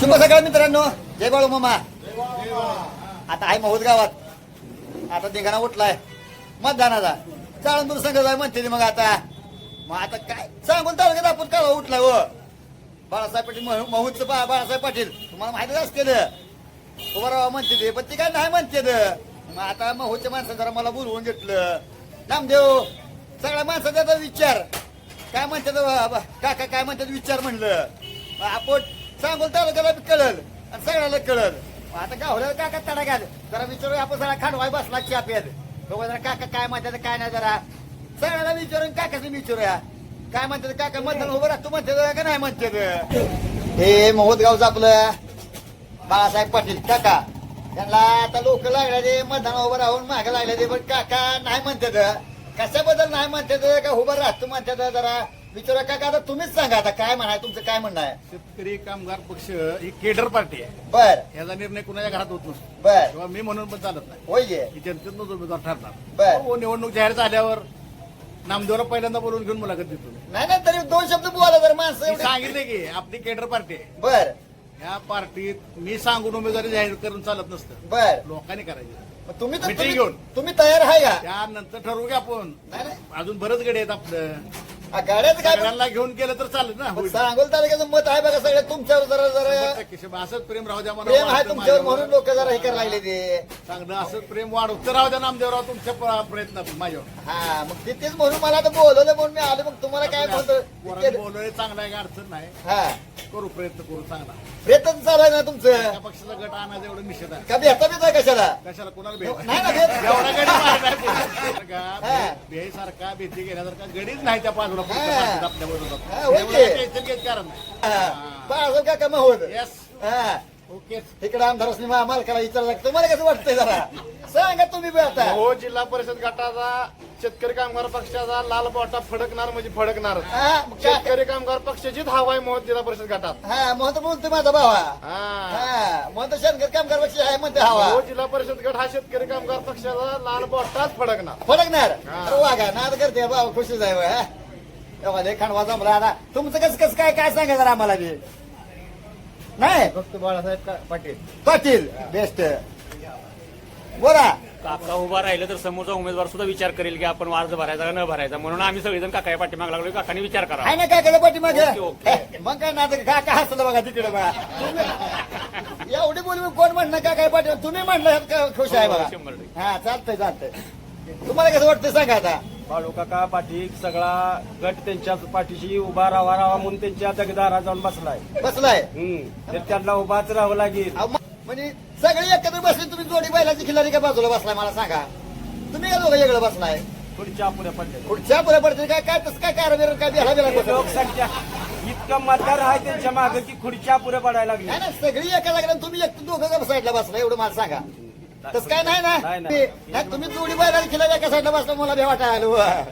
शुभ सकाळ मित्रांनो. जय बाळू मामा. आता आहे महोद गावात. आता दिघाना उठलाय. मतदानाचा. चाळंदूर संघ जाय म्हणते मग आता. मग आता काय? सांगून तालुक्यात आपण काळ उठलाय व बाळासाहेब पाटील महू- महूदचं बा बाळासाहेब पाटील तुम्हाला माहितीच असते उभा राहा म्हणते ते पण ते काय नाही म्हणते मग आता महूच्या माणसं जरा मला बोलवून घेतलं. नामदेव सगळ्या माणसाचा विचार. काय म्हणतात काका काय म्हणतात विचार म्हणलं. आपण सांगून तालुक्याला बी कळल आणि सगळ्याला कळल. आता गावला काका तडा घाल. जरा विचारू आपण सगळा खांडवाय बसला चाप्यात बघा जरा काका काय म्हणतात काय नाही जरा. सगळ्याला विचारून काकाच विचारूया. काय म्हणतात काका मतदान उभं राहतो म्हणतात का नाही म्हणतात हे महोदगावचं आपलं बाळासाहेब पाटील काका. त्यांना आता लोक लागले मतदान उभं राहून मागे लागले पण काका नाही म्हणतात. कशाबद्दल नाही म्हणतात का उभं राहतो म्हणतात जरा. विचारा काका आता तुम्हीच सांगा आता काय म्हणाय तुमचं काय म्हणणं आहे? शेतकरी कामगार पक्ष ही केडर पार्टी आहे. बर. याचा निर्णय कुणाच्या घरात होत नसतो. बर. किंवा मी म्हणून पण चालत नाही. होय. गे. ही जनतेतूनच उमेदवार ठरणार. बर. हो, निवडणूक जाहीर झाल्यावर नामदेवला पहिल्यांदा बोलून घेऊन मुलाखत देतो मी. नाही नाही तरी दोन शब्द बोला जर माणसं एवढे. सांगितले की आपली केडर पार्टी आहे. बर. ह्या पार्टीत मी सांगून उमेदवारी जाहीर करून चालत नसतं. बर. लोकांनी करायची. मग तुम्ही तर Meeting तुम्ही- घेऊन. तुम्ही तयार आहे का? त्यानंतर ठरवू की आपण. नाही नाही. अजून बरंच गडे आहेत आपलं. गाड्याचं काय सगळ्यांना घेऊन केलं तर चालत ना होईल. सांगोल तालुक्याचं मत आहे बघा सगळं तुमच्यावर जरा जरा शंभर टक्के शंभर. असंच प्रेम राहू द्या प्रेम आहे वाटतं तुमच्यावर माझ्यावर. म्हणून लोक जरा हे करायला लागले ते. चांगलं असंच प्रेम वाढवत राहू द्या नामदेवराव तुमच्या प- प्रयत्न माझ्यावर. हा मग ते तेच म्हणून मला आता बोलवलं म्हणून मी आलो मग तुम्हाला काय पोरांनी म्हणतो बोलवलंय चांगला आहे, काय अडचण नाही. हा. करू प्रयत्न करू चांगला. वेतन चालू आहे ना तुमचं? त्या पक्षाचा गट आणायचं एवढं निषेध आहे. का भेटता भेटा कशाला? कशाला? कोणाला भेट नाही ना भेट एवढा गडी कोणी. हा. का भीती घेण्यासारखा गडीच नाही त्या बाजूला होय की. कारण नाही हा. हा इकडे आमदार मा मालकाला विचारलं तुम्हाला कसं वाटतंय जरा? सांगा तुम्ही बी आता. हो जिल्हा परिषद गटाचा शेतकरी कामगार पक्षाचा लाल बोटा फडकणार म्हणजे फडकणार. हा शेतकरी कामगार पक्षाचीच हवा आहे मोहोळ जिल्हा परिषद गटात. हा बोलतोय माझा भावा. म्हणतो शंकर कामगार पक्ष आहे म्हणते हवा हो जिल्हा परिषद गट हा शेतकरी कामगार पक्षाचा लाल बोटाच फडकणार. फडकणार? हा. वागा नाद करते भाऊ खुशीच आहे बा. एवढा लय खांडवा जमला आता तुमचं कसं कसं काय काय सांगा जरा आम्हाला बी? नाही? फक्त बाळासाहेब पाटील. पाटील बेस्ट बोला. काका उभा राहिलं तर समोरचा उमेदवार सुद्धा विचार करेल की आपण अर्ज भरायचा का न भरायचा. म्हणून आम्ही सगळेजण काका पाठीमाग लागलो काकाने विचार करा. आहे ना काय केलं पाठी मग काय ना काय काय हसलं बघा तिकडे बघा. एवढी बोली कोण म्हणणं काय काय पाटील तुम्ही म्हणलं का खुश आहे बघा. शंभर टक्के. हा चालतंय चालतंय. तुम्हाला कसं वाटतंय सांगा आता? बाळू काका पाठी सगळा गट त्यांच्या पाठीशी उभा राहावा राहावा म्हणून त्यांच्या दगदारा जाऊन बसलाय. बसलाय? हम्म. तर त्यांना उभाच राहावं लागेल. अहो, म- म्हणजे सगळे एकत्र बसले तुम्ही जोडी बैलाची खिलारी का बाजूला बसलाय मला सांगा? तुम्ही का दोघं वेगळं बसलाय. पुढच्या पुढे पडले. पुढच्या पुढे पडते काय? काय तसं काय कारभार काय बिला बसवलं? लोकसंख्या इतकं मतदार आहे त्यांच्या मागे की खुर्च्या पुढे पडायला लागली. नाही ना सगळी एका लागल्या तुम्ही एक दोघं का साईडला बसला एवढं मला सांगा. तसं काय नाही ना. ते- तुम्ही जोडी बैलाची खिलारी एका साईडला बसला मला भे वाटायला आलं.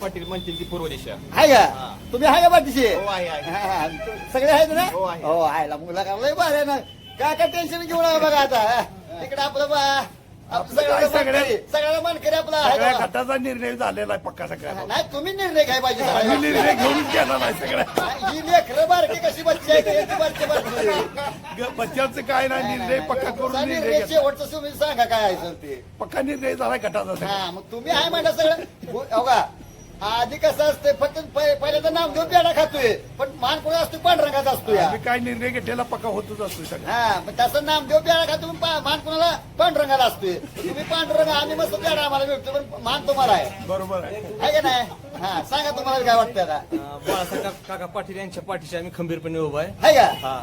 पाटील म्हणतील ती पूर्व दिशा. आहे का? तुम्ही आहे का पाठीशी? हो, आहे, आहे. सगळे आहेत ना? हो, आहे. हो मुला का लय बरं आहे ना? काय काय टेन्शन घेऊ नका बघा आता. तिकडे आपलं बा सगळ्याला मानकरी सगळ्याला मानकरी आपला सगळ्या. गटाचा निर्णय झालेला आहे पक्का सगळ्या नाही तुम्ही निर्णय काय पाहिजे आम्ही निर्णय घेऊन केला नाही सगळ्या ही बारकी कशी बच्ची आहे याची बारकी बारकी ग- बच्चांचं काय नाही निर्णय पक्का करून निर्णय निर्णय घेतला. शेवटचं तुम्ही सांगा काय आहे सर ते पक्का निर्णय झाला गटाचा सगळा. हा मग तुम्ही आहे म्हणता सगळं हो हो का आधी कसं असते फक्त पहि- पहिल्यांदा नाव घेऊन पेढा खातोय. पण मान कोणा असतो पांढरंगाचा असतो या आम्ही काय निर्णय घेतलेला पक्का होतच असतो सगळं. हा मग तसं नाम देऊ पेढा खातो पण पा- मान कोणाला पांढरंगाला असतोय. तुम्ही पांढरंग आम्ही मस्त पेढा आम्हाला भेटतो पण मान तुम्हाला आहे. बरोबर आहे. आहे का नाही? हा सांगा तुम्हाला काय वाटतं आता. बाळासाहेब का- काका पाटील यांच्या पाठीशी आम्ही खंबीरपणे उभा आहे. आहे का? हा.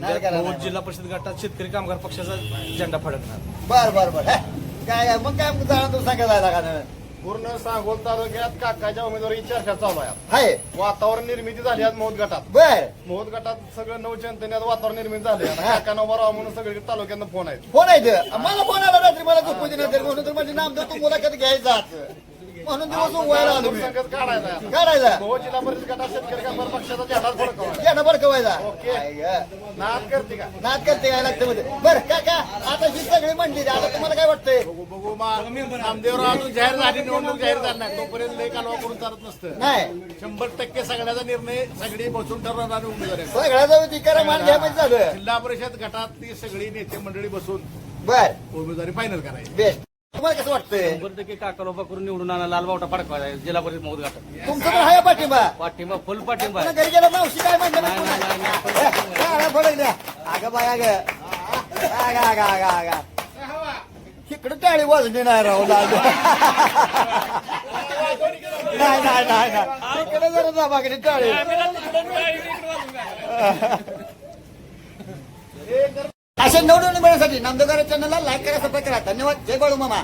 नाही. जिल्हा परिषद गटात शेतकरी कामगार पक्षाचा झेंडा फडकणार. बर बर बर. हे. काय मग काय मग जाणं तू सांगा जायला का नाही? पूर्ण सांगोल तालुक्यात काकाच्या उमेदवारी चर्चा चालू आहे. आहे वातावरण निर्मिती झाली आज मोहोळ गटात. बर. मोहोळ गटात सगळं नवचंतने आज वातावरण निर्मिती झाले काकांना उभा राहा म्हणून सगळे तालुक्यानं फोन आहेत. फोन आहे. मला फोन आला रात्री मला झोपू दिला तरी म्हणून तर माझे नाम देतो मुलाखत घ्यायचा. म्हणून दिवस उगवायला आलो मी. संघच काढायचा काढायचा हो जिल्हा परिषद गटात शेतकरी कामगार पक्षाचा झेंडा फडकवायचा ज्यानं बडकवायचा ओके. आई ग. नाद करते का? नाद करते काय लागतं मध्ये बरं काका आता ही सगळी म्हणली आता तुम्हाला काय वाटतंय? बघू बघू नामदेवराव अजून जाहीर झाली निवडणूक जाहीर झाली नाही. तोपर्यंत लय कालवा करून चालत नसतं. नाही. शंभर टक्के सगळ्याचा निर्णय सगळी बसून ठरवणार उमेदवार आहे. सगळ्या जाऊ ती करा मान घ्या म्हणजे झालं. जिल्हा परिषद गटातली सगळी नेते मंडळी बसून बर. उमेदवारी फायनल करायची. बेस्ट. तुम्हाला कसं वाटतंय? शंभर टक्के काका उभा करून निवडून आणा लालबावटा पडकवायचा जिल्हा परिषद महोद घाटात तुमचं पण आहे पाठिंबा. पाठिंबा फुल पाठिंबा. पुन्हा घरी गेला मावशी काय म्हणते? नाही, नाही, नाही, अगं बाय अगं. अगं अगं अगं अगं. इकडे टाळी वाजली नाही राहू लाल नाही नाही नाही नाही. इकडे जरा दाबाकडे टाळी. अशा नवनवीन मिळण्यासाठी नंदगार चॅनलला लाईक करा सबस्क्राईब करा. धन्यवाद. जय बाळू मामा.